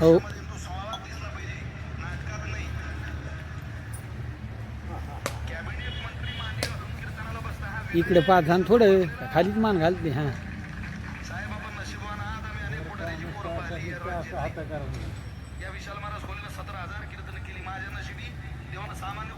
हो इकडे पाच आणि थोडं खालीच मान घालते हां। या विशाल महाराज होलीला सतरा हजार कीर्तन केली माझ्या नशिबी देवानं सामान्य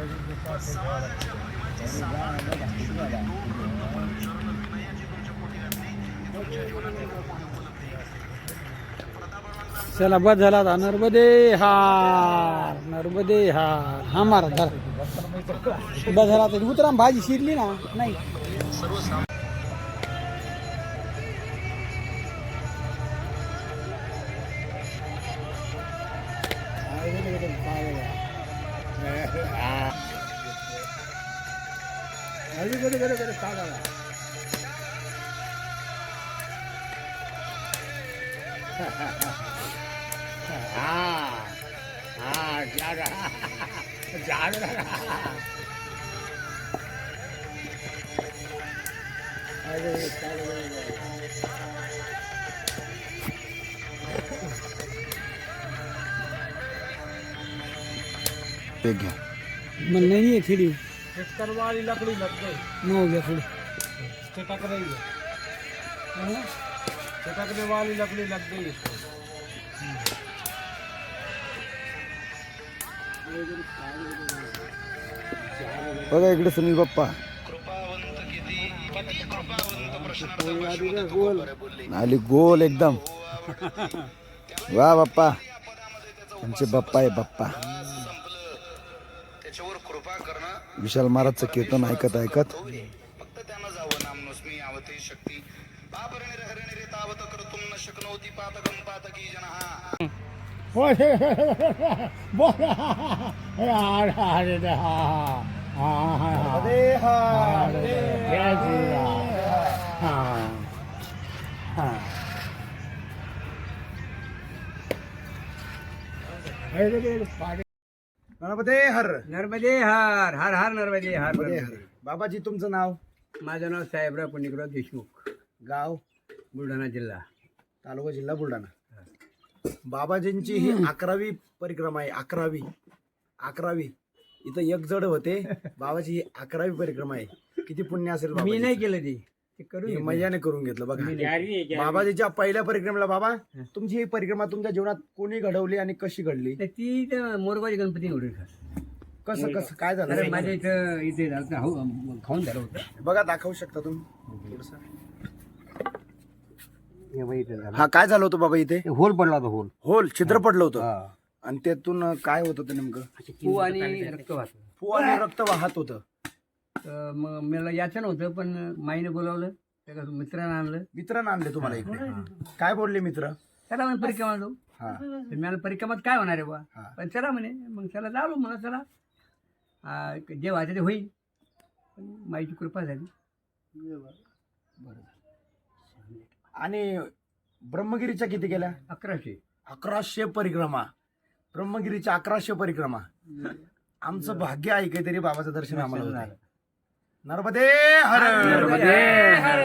समाजाच्या प्रेमाची समाजाची परमेश्वरानं विनयाची तुमच्या पोटी घातली ती तुमच्या जीवनात एक मोठी उपलब्धी आहे. प्रतापरावांचा चला बस झाला आता नर्मदे हार नर्मदे हार हा मारा धरा बस झाला आता उतरा भाजी शिरली ना नाही ते घ्या मग नाही आहे खिडी वाली लकड़ी लग गई नऊ घ्या थोडी. चटक रही है? चटकने वाली लकड़ी लग गई इसको बघा इकडे सुनील बाप्पा आली गोल एकदम. वा बाप्पा. आमचे बाप्पा आहे बाप्पा. विशाल महाराजचं कीर्तन ऐकत ऐकत कर्तुम न शक्नोती पातकम पातकी जनहा गणपते हर नर्मदे हार हार हार नर्मदे हार बाबाजी तुमचं नाव? माझं नाव साहेबराव पुण्यकराव देशमुख. गाव? बुलढाणा जिल्हा. तालुका जिल्हा बुलढाणा. बाबाजींची ही अकरावी परिक्रमा आहे अकरावी. अकरावी. इथं एक जड होते बाबाची ही अकरावी परिक्रमा आहे. किती पुण्य असेल मी? नाही केलं ते. ते करून हे घेतलं. मैयाने करून घेतलं बघा. बाबाजीच्या पहिल्या परिक्रमेला बाबा तुमची ही परिक्रमा तुमच्या जीवनात कोणी घडवली आणि कशी घडली? तर ती मोरबाजी गणपती निवडून कसं कसं काय अरे झालं माझ्या इथं इथे हो, खाऊन झालं होतं. बघा दाखवू शकता तुम्ही? थोडंसं. हे. हा काय झालं होतं बाबा इथे? होल पडला होता होल. होल छिद्र पडलं होतं? हा. आणि त्यातून काय होत होतं नेमकं? पू आणि रक्त वाहत फू आणि रक्त वाहत होतं. तर मग मला याचं नव्हतं पण माईने बोलावलं. त्याला मित्रानं आणलं. मित्रांना आणले तुम्हाला इकडे? काय बोलले मित्र? चला म्हणे परिक्रमा जाऊ. हा. तर मला परिक्रमात काय होणार आहे बा हा. पण चला म्हणे मग चला जाऊ मला चला. आ, जे व्हायचं ते होईल. पण माईची कृपा झाली. आणि ब्रह्मगिरीच्या किती गेल्या अकराशे. अकराशे परिक्रमा. ब्रह्मगिरीच्या अकराशे परिक्रमा. आमचं भाग्य आहे काहीतरी बाबाचं दर्शन आम्हाला होत आहे. नर्मदे हर!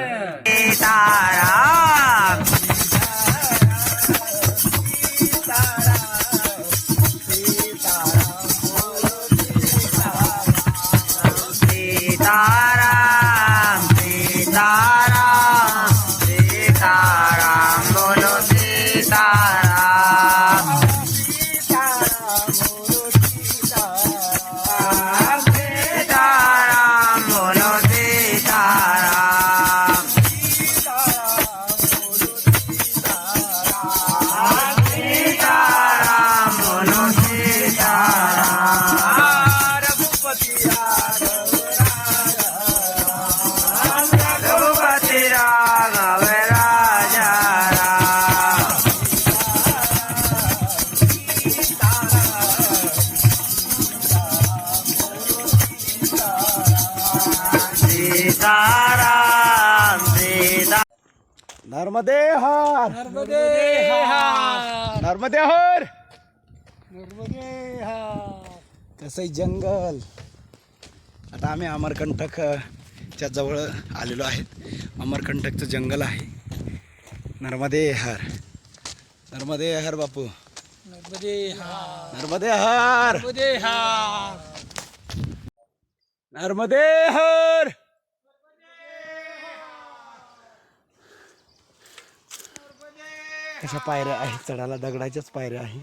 नर्मदे हर नर्मदे हार नर्मदे हर नर्मदे हार तसंही जंगल? आता आम्ही अमरकंटक च्या जवळ आलेलो आहेत. अमरकंटकचं जंगल आहे. नर्मदे हर नर्मदे हर बापू. नर्मदे हार नर्मदे हर नर्मदे हार नर्मदे हर कशा पायऱ्या आहेत? चढायला दगडाच्याच पायऱ्या आहे.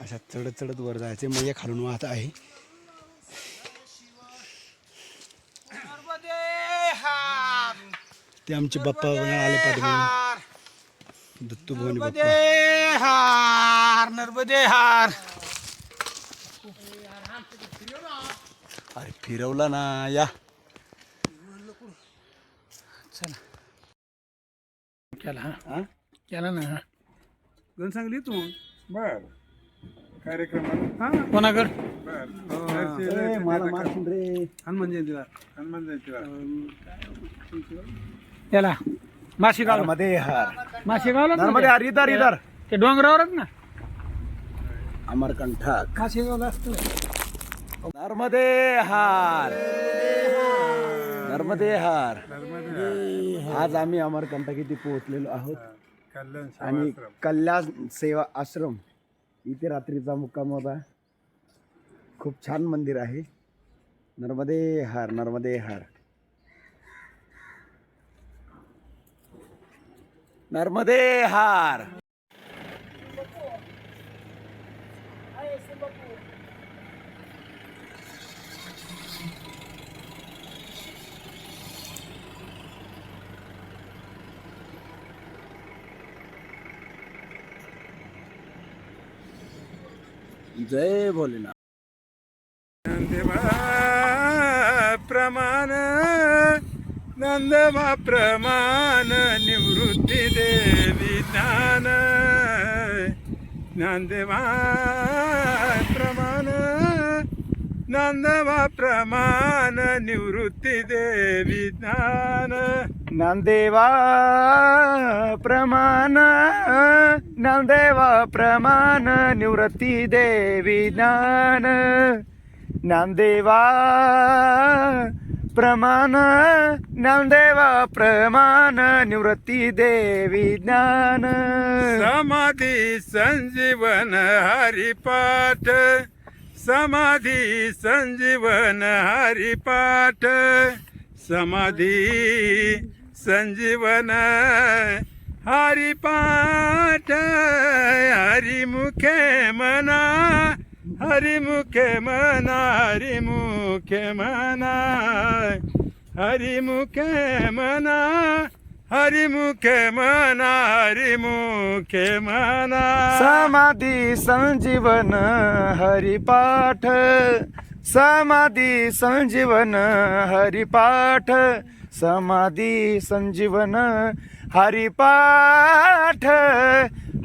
अशा चढत चढत वर जायचे मैया खालून वाहत आहे. ते आमचे बाप्पा आले पाठीमागे दत्तू भवानी हार नर्मदे हार अरे फिरवला ना या. चला. केला हा? हा? केला ना हा. गण सांगली तू बर. कार्यक्रमात हा कोणाकड? ए, मला मारशील रे. हनुमान जयंतीला. हनुमान जयंतीला. त्याला माशी गाव नर्मदे हर माशी गावला नर्मदे हर इधर इधर. ते डोंगरावरच ना? अमरकंठक माशी गावला असतं. नर्मदे हार. नर्मदे हार. आज आम्ही अमरकंटक इथे पोहोचलेलो आहोत? कल्याण आणि कल्याण सेवा आश्रम. इथे रात्रीचा मुक्काम होता. खूप छान मंदिर आहे. नर्मदे हार नर्मदे हार. नर्मदे हार. जय भोलेनाथ. देवा प्रमाण नंदमा प्रमाण निवृत्ती देवी ज्ञान. ज्ञानदेवा प्रमाण नंदमा प्रमाण निवृत्ती देवी ज्ञान. नंदेवा प्रमाण नांदेवा प्रमाण निवृत्ती देवी ज्ञान. नांदेवा प्रमाण नांदेवा प्रमाण निवृत्ती देवी ज्ञान. समाधी संजीवन हरिपाठ समाधी संजीवन हरिपाठ समाधी संजीवन हरिपाठ हरिमुखे मना हरिमुखे मना हरिमुखे मना हरिमुखे मना हरिमुखे मना हरिमुखे मना। समाधी संजीवन हरिपाठ समाधी संजीवन हरिपाठ समाधी संजीवन हरिपाठ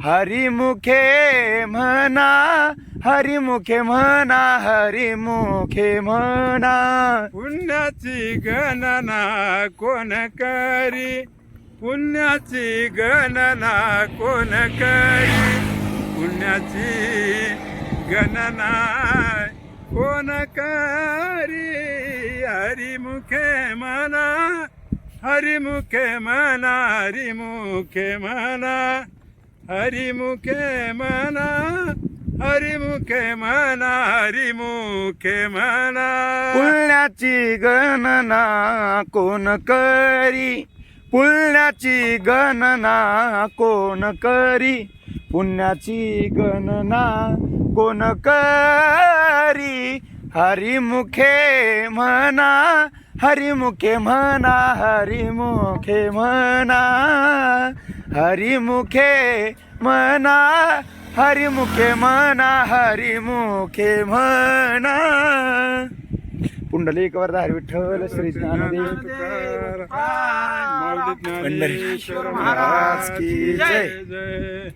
हरिमुखे म्हणा हरिमुखे म्हणा हरिमुखे म्हणा. पुण्याची गणना कोण करी? पुण्याची गणना कोण करी? पुण्याची गणना कोण करी? हरिमुखे म्हणा हरिमुखे म्हणा हरिमुखे मना हरिमुखे मना हरिमुखे म्हणा हरिमुखे म्हणा पुण्याची गणना कोण करी? पुण्याची गणना कोण करी? पुण्याची गणना कोण करी? हरिमुखे म्हणा हरिमुखे म्हणा हरिमुखे म्हणा हरिमुखे म्हणा हरिमुखे म्हणा हरिमुखे म्हणा पुंडलिक वरदा विठ्ठल श्री ज्ञानदेव पंढरीश्वर महाराज की. जय